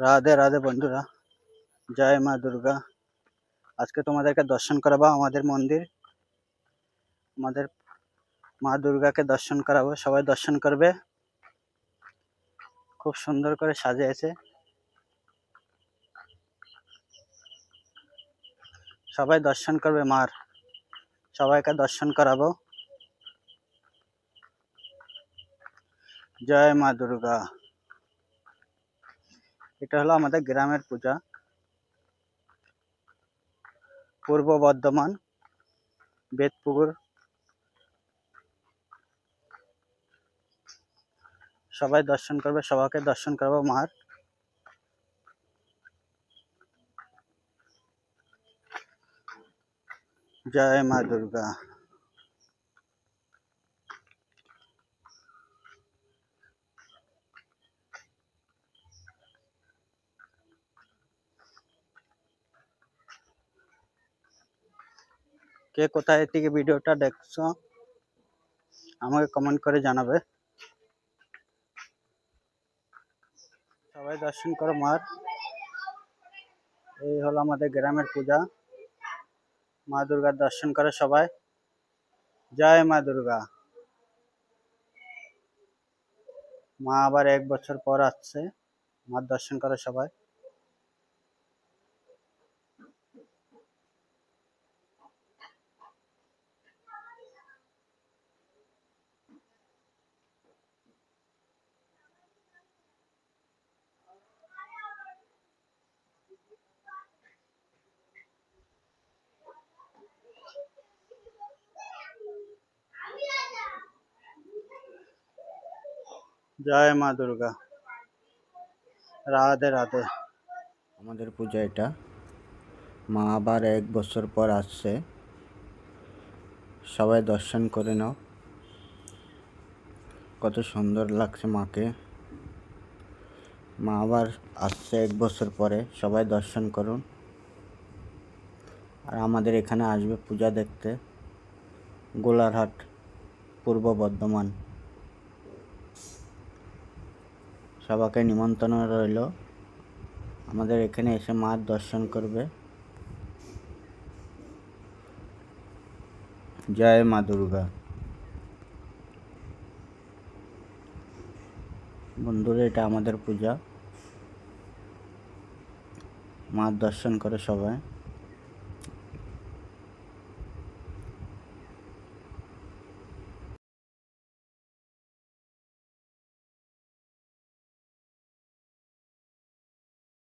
রাধে রাধে বন্ধুরা। জয় মা দুর্গা। আজকে তোমাদেরকে দর্শন করাবো আমাদের মন্দির। আমাদের মা দুর্গাকে দর্শন করাবো। সবাই দর্শন করবে। খুব সুন্দর করে সাজিয়েছে। সবাই দর্শন করবে মার। সবাইকে দর্শন করাবো। জয় মা দুর্গা। এটা হলো আমাদের গ্রামের পূজা। পূর্ব বর্ধমান, বেদপুকুর। সবাই দর্শন করবে, সবাইকে দর্শন করব মার। জয় মা দুর্গা। কে কোথায় থেকে ভিডিওটা দেখছ, আমাকে কমেন্ট করে জানাবে। সবাই দর্শন করো মার। এই হলো আমাদের গ্রামের পূজা। মা দুর্গার দর্শন করে সবাই। জয় মা দুর্গা। মা আবার এক বছর পর আসছে, মার দর্শন করে সবাই। জয় মা দুর্গা। রাধে রাধে। আমাদের পূজা এটা। মা আবার এক বছর পর আসছে। সবাই দর্শন করে নাও। কত সুন্দর লাগছে মাকে। মা আবার আসছে এক বছর পরে। সবাই দর্শন করুন। আর আমাদের এখানে আসবে পূজা দেখতে। গোলারহাট, পূর্ব বর্ধমান। সবাইকে নিমন্ত্রণ রইল। আমাদের এখানে এসে মার দর্শন করবে। জয় মা দুর্গা। বন্ধুরা, এটা আমাদের পূজা। মার দর্শন করে সবাই।